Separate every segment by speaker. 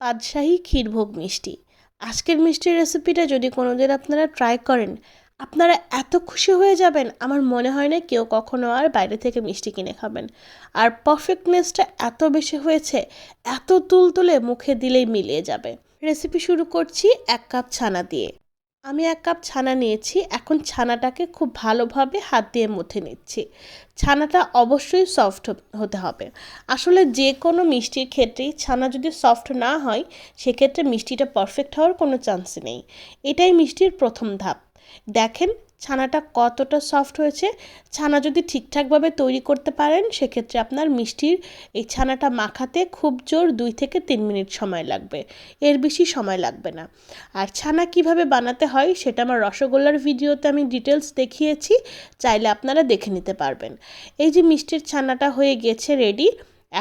Speaker 1: পাতশাহী ক্ষীরভোগ মিষ্টি। আজকের মিষ্টির রেসিপিটা যদি কোনো দিন আপনারা ট্রাই করেন, আপনারা এত খুশি হয়ে যাবেন, আমার মনে হয় না কেউ কখনো আর বাইরে থেকে মিষ্টি কিনে খাবেন। আর পারফেক্টনেসটা এত বেশি হয়েছে, এত তুলতুলে মুখে দিলেই মিলিয়ে যাবে। রেসিপি শুরু করছি এক কাপ ছানা দিয়ে। আমি এক কাপ ছানা নিয়েছি, এখন ছানাটাকে খুব ভালোভাবে হাত দিয়ে মুথে নিচ্ছি। ছানাটা অবশ্যই সফট হতে হবে। আসলে যে কোনো মিষ্টির ক্ষেত্রেই ছানা যদি সফট না হয়, সেক্ষেত্রে মিষ্টিটা পারফেক্ট হওয়ার কোনো চান্স নেই। এটাই মিষ্টির প্রথম ধাপ। দেখেন ছানাটা কতটা সফট হয়েছে, ছানা যদি ঠিকঠাকভাবে তৈরি করতে পারেন, সেক্ষেত্রে আপনার মিষ্টির এই ছানাটা মাখাতে খুব জোর দুই থেকে তিন মিনিট সময় লাগবে। এর বেশি সময় লাগবে না। আর ছানা কীভাবে বানাতে হয়, সেটা আমার রসগোল্লার ভিডিওতে আমি ডিটেলস দেখিয়েছি, চাইলে আপনারা দেখে নিতে পারবেন। এই যে মিষ্টির ছানাটা হয়ে গেছে রেডি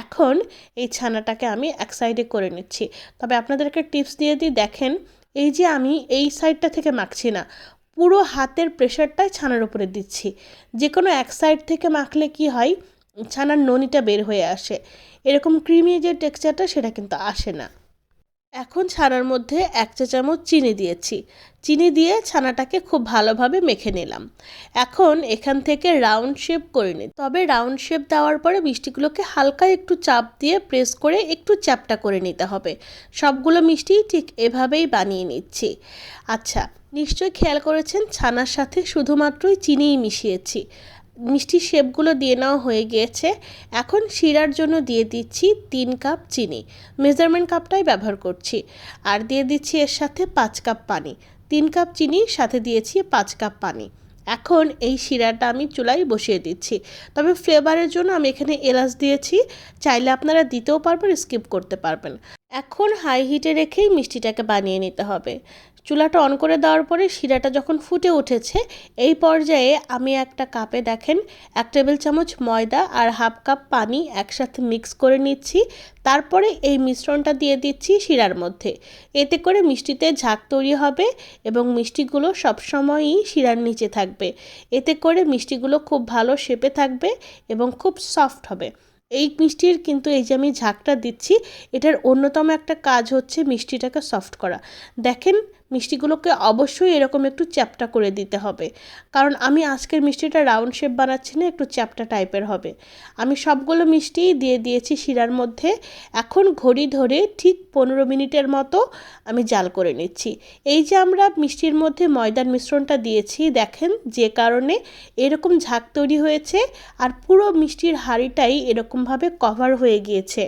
Speaker 1: এখন এই ছানাটাকে আমি এক সাইডে করে নিচ্ছি। তবে আপনাদেরকে টিপস দিয়ে দিই, দেখেন, এই যে আমি এই সাইডটা থেকে মাখছি না পুরো হাতের প্রেশারটাই ছানার উপরে দিচ্ছি। যে কোনো এক সাইড থেকে মাখলে কি হয়? ছানার ননিটা বের হয়ে আসে। এরকম ক্রিমি যে টেক্সচারটা সেটা কিন্তু আসে না। এখন ছানার মধ্যে এক চা চামচ চিনি দিয়েছি। চিনি দিয়ে ছানাটাকে খুব ভালোভাবে মেখে নিলাম। এখন এখান থেকে রাউন্ড শেপ করে নিই তবে রাউন্ড শেপ দেওয়ার পরে মিষ্টিগুলোকে হালকা একটু চাপ দিয়ে প্রেস করে একটু চ্যাপটা করে নিতে হবে। সবগুলো মিষ্টি ঠিক এভাবেই বানিয়ে নিচ্ছি। আচ্ছা নিশ্চয়ই খেয়াল করেছেন, ছানার সাথে শুধুমাত্রই চিনিই মিশিয়েছি। মিষ্টি শেপগুলো দিয়ে নেওয়া হয়ে গিয়েছে এখন শিরার জন্য দিয়ে দিচ্ছি তিন কাপ চিনি। মেজারমেন্ট কাপটাই ব্যবহার করছি। আর দিয়ে দিচ্ছি এর সাথে পাঁচ কাপ পানি। তিন কাপ চিনি, সাথে দিয়েছি পাঁচ কাপ পানি। এখন এই শিরাটা আমি চুলায় বসিয়ে দিচ্ছি। তবে ফ্লেভারের জন্য আমি এখানে এলাচ দিয়েছি। চাইলে আপনারা দিতেও পারবেন স্কিপ করতে পারবেন। এখন হাই হিটে রেখেই মিষ্টিটাকে বানিয়ে নিতে হবে। চুলাটা অন করে দেওয়ার পরে শিরাটা যখন ফুটে উঠেছে, এই পর্যায়ে আমি একটা কাপে দেখেন, এক টেবিল চামচ ময়দা আর হাফ কাপ পানি একসাথে মিক্স করে নিচ্ছি। তারপরে এই মিশ্রণটা দিয়ে দিচ্ছি শিরার মধ্যে। এতে করে মিষ্টিতে ঝাঁক তৈরি হবে এবং মিষ্টিগুলো সবসময়ই শিরার নিচে থাকবে। এতে করে মিষ্টিগুলো খুব ভালো শেপে থাকবে এবং খুব সফট হবে। এই মিষ্টির কিন্তু এই যে আমি ঝাঁকটা দিচ্ছি, এটার অন্যতম একটা কাজ হচ্ছে মিষ্টিটাকে সফট করা। দেখেন মিষ্টিগুলোকে অবশ্যই এরকম একটু চ্যাপটা করে দিতে হবে। কারণ আমি আজকের মিষ্টিটা রাউন্ড শেপ বানাচ্ছি না, একটু চ্যাপটা টাইপের হবে। আমি সবগুলো মিষ্টিই দিয়ে দিয়েছি শিরার মধ্যে। এখন ঘড়ি ধরে ঠিক পনেরো মিনিটের মতো আমি জাল করে নিচ্ছি। এই যে আমরা মিষ্টির মধ্যে ময়দার মিশ্রণটা দিয়েছি, দেখেন যে কারণে এরকম ঝাঁক তৈরি হয়েছে আর পুরো মিষ্টির হাঁড়িটাই এরকমভাবে কভার হয়ে গিয়েছে।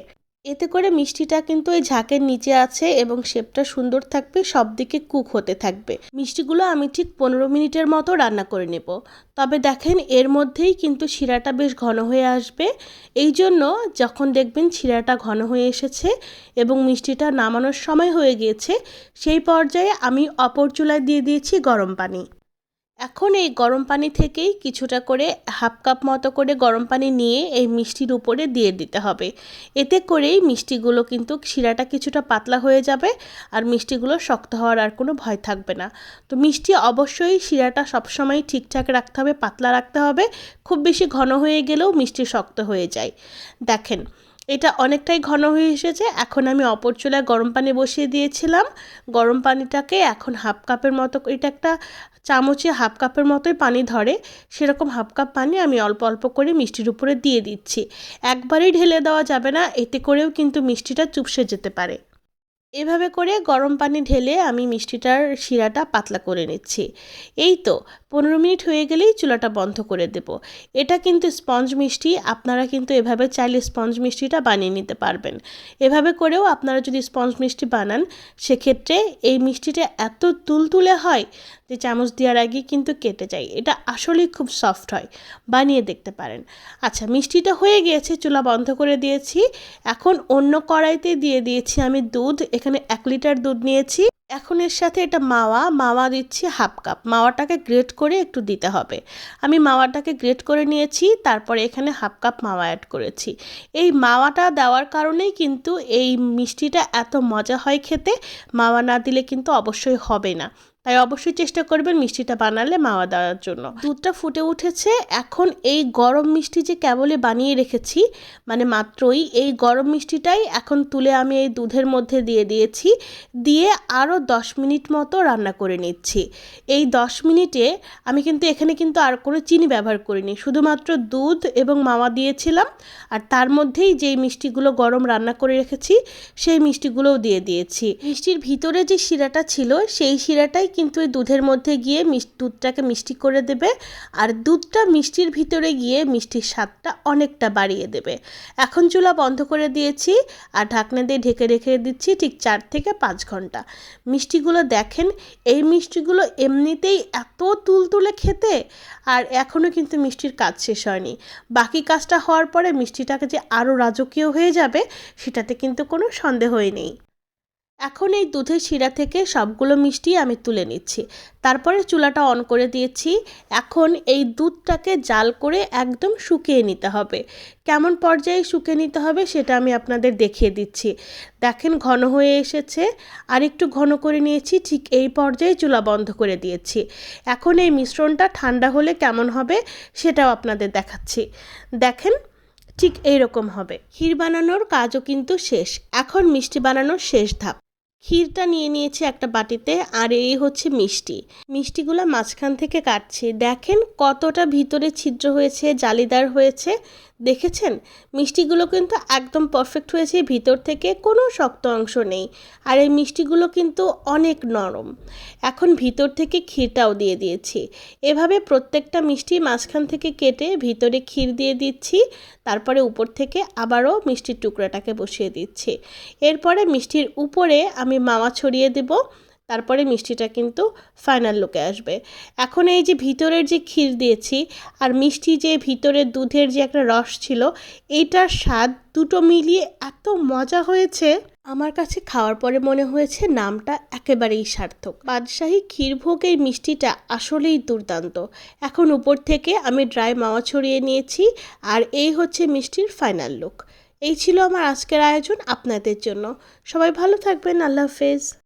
Speaker 1: এতে করে মিষ্টিটা কিন্তু ওই ঝাঁকের নিচে আছে এবং শেপটা সুন্দর থাকবে সব দিকে কুক হতে থাকবে। মিষ্টিগুলো আমি ঠিক পনেরো মিনিটের মতো রান্না করে নেব। তবে দেখেন, এর মধ্যেই কিন্তু শিরাটা বেশ ঘন হয়ে আসবে। এই জন্য যখন দেখবেন শিরাটা ঘন হয়ে এসেছে এবং মিষ্টিটা নামানোর সময় হয়ে গিয়েছে, সেই পর্যায়ে আমি অপর চুলায় দিয়ে দিয়েছি গরম পানি। এখন এই গরম পানি থেকেই কিছুটা করে হাফ কাপ মতো করে গরম পানি নিয়ে এই মিষ্টির উপরে দিয়ে দিতে হবে। এতে করেই মিষ্টিগুলো কিন্তু শিরাটা কিছুটা পাতলা হয়ে যাবে আর মিষ্টিগুলো শক্ত হওয়ার আর কোনো ভয় থাকবে না। তো মিষ্টি অবশ্যই শিরাটা সবসময় ঠিকঠাক রাখতে হবে, পাতলা রাখতে হবে। খুব বেশি ঘন হয়ে গেলেও মিষ্টি শক্ত হয়ে যায়। দেখেন এটা অনেকটাই ঘন হয়ে এসেছে। এখন আমি অপর চুলায় গরম পানি বসিয়ে দিয়েছিলাম। গরম পানিটাকে এখন হাফ কাপের মতো এটা একটা চামচে হাফ কাপের মতোই পানি ধরে, সেরকম হাফ কাপ পানি আমি অল্প অল্প করে মিষ্টির উপরে দিয়ে দিচ্ছি। একবারেই ঢেলে দেওয়া যাবে না, এতে করেও কিন্তু মিষ্টিটা চুপসে যেতে পারে। এভাবে করে গরম পানি ঢেলে আমি মিষ্টিটার শিরাটা পাতলা করে নিচ্ছি। এই তো, পনেরো মিনিট হয়ে গেলেই চুলাটা বন্ধ করে দেব। এটা কিন্তু স্পঞ্জ মিষ্টি, আপনারা কিন্তু এভাবে চাইলে স্পঞ্জ মিষ্টিটা বানিয়ে নিতে পারবেন। এভাবে করেও আপনারা যদি স্পঞ্জ মিষ্টি বানান, সেক্ষেত্রে এই মিষ্টিটা এত তুলতুলে হয় যে চামচ দেওয়ার আগে কিন্তু কেটে যায়। এটা আসলেই খুব সফট হয়। বানিয়ে দেখতে পারেন। আচ্ছা মিষ্টিটা হয়ে গিয়েছে, চুলা বন্ধ করে দিয়েছি। এখন অন্য কড়াইতে দিয়ে দিয়েছি আমি দুধ। এখানে এক লিটার দুধ নিয়েছি। এখন এর সাথে এটা মাওয়া মাওয়া দিচ্ছি হাফ কাপ। মাওয়াটাকে গ্রেট করে একটু দিতে হবে। আমি মাওয়াটাকে গ্রেট করে নিয়েছি, তারপরে এখানে হাফ কাপ মাওয়া অ্যাড করেছি। এই মাওয়াটা দেওয়ার কারণেই কিন্তু এই মিষ্টিটা এত মজা হয় খেতে। মাওয়া না দিলে কিন্তু অবশ্যই হবে না। তাই অবশ্যই চেষ্টা করবেন মিষ্টিটা বানালে মাওয়া দেওয়ার জন্য। দুধটা ফুটে উঠেছে, এখন এই গরম মিষ্টি যে কেবলই বানিয়ে রেখেছি মানে মাত্রই এই গরম মিষ্টিটাই এখন তুলে আমি এই দুধের মধ্যে দিয়ে দিয়েছি, দিয়ে আরও দশ মিনিট মতো রান্না করে নিচ্ছি। এই দশ মিনিটে আমি কিন্তু এখানে কিন্তু আর কোনো চিনি ব্যবহার করিনি, শুধুমাত্র দুধ এবং মাওয়া দিয়েছিলাম, আর তার মধ্যেই যেই মিষ্টিগুলো গরম রান্না করে রেখেছি, সেই মিষ্টিগুলোও দিয়ে দিয়েছি। মিষ্টির ভিতরে যে শিরাটা ছিল, সেই শিরাটাই কিন্তু এই দুধের মধ্যে গিয়ে দুধটাকে মিষ্টি করে দেবে। আর দুধটা মিষ্টির ভিতরে গিয়ে মিষ্টির স্বাদটা অনেকটা বাড়িয়ে দেবে। এখন চুলা বন্ধ করে দিয়েছি আর ঢাকনা দিয়ে ঢেকে রেখে দিচ্ছি ঠিক চার থেকে পাঁচ ঘণ্টা। মিষ্টিগুলো দেখেন, এই মিষ্টিগুলো এমনিতেই এত তুলতুলে খেতে আর এখনও কিন্তু মিষ্টির কাজ শেষ হয়নি। বাকি কাজটা হওয়ার পরে মিষ্টিটাকে যে আরও রাজকীয় হয়ে যাবে, সেটাতে কিন্তু কোনো সন্দেহই নেই। এখন এই দুধের শিরা থেকে সবগুলো মিষ্টি আমি তুলে নিচ্ছি। তারপরে চুলাটা অন করে দিয়েছি। এখন এই দুধটাকে জাল করে একদম শুকিয়ে নিতে হবে। কেমন পর্যায়ে শুকিয়ে নিতে হবে সেটা আমি আপনাদের দেখিয়ে দিচ্ছি। দেখেন ঘন হয়ে এসেছে। আর একটু ঘন করে নিয়েছি, ঠিক এই পর্যায়ে চুলা বন্ধ করে দিয়েছি। এখন এই মিশ্রণটা ঠান্ডা হলে কেমন হবে সেটাও আপনাদের দেখাচ্ছি। দেখেন ঠিক এইরকম হবে। ক্ষীর বানানোর কাজও কিন্তু শেষ। এখন মিষ্টি বানানোর শেষ ধাপ। ক্ষীরটা নিয়ে নিয়েছি একটা বাটিতে, আর এই হচ্ছে মিষ্টি। মিষ্টিগুলো মাঝখান থেকে কাটছি। দেখেন কতটা ভিতরে ছিদ্র হয়েছে, জালিদার হয়েছে। দেখেছেন? মিষ্টিগুলো কিন্তু একদম পারফেক্ট হয়েছে, ভিতর থেকে কোনো শক্ত অংশ নেই। আর এই মিষ্টিগুলো কিন্তু অনেক নরম। এখন ভিতর থেকে ক্ষীরটাও দিয়ে দিয়েছি। এভাবে প্রত্যেকটা মিষ্টি মাঝখান থেকে কেটে ভিতরে ক্ষীর দিয়ে দিচ্ছি, তারপরে উপর থেকে আবারও মিষ্টির টুকরাটাকে বসিয়ে দিচ্ছি। এরপরে মিষ্টির উপরে আমি মাওয়া ছড়িয়ে দেবো। তারপরে মিষ্টিটা কিন্তু ফাইনাল লুকে আসবে। এখন এই যে ভিতরের যে ক্ষীর দিয়েছি আর মিষ্টি যে ভিতরের দুধের যে একটা রস ছিল এইটার স্বাদ দুটো মিলিয়ে এত মজা হয়েছে। আমার কাছে খাওয়ার পরে মনে হয়েছে নামটা একেবারেই সার্থক। বাদশাহী ক্ষীরভোগ এই মিষ্টিটা আসলেই দুর্দান্ত। এখন উপর থেকে আমি ড্রাই মাওয়া ছড়িয়ে নিয়েছি আর এই হচ্ছে মিষ্টির ফাইনাল লুক এই ছিল আমার আজকের আয়োজন আপনাদের জন্য। সবাই ভালো থাকবেন, আল্লাহ হাফেজ।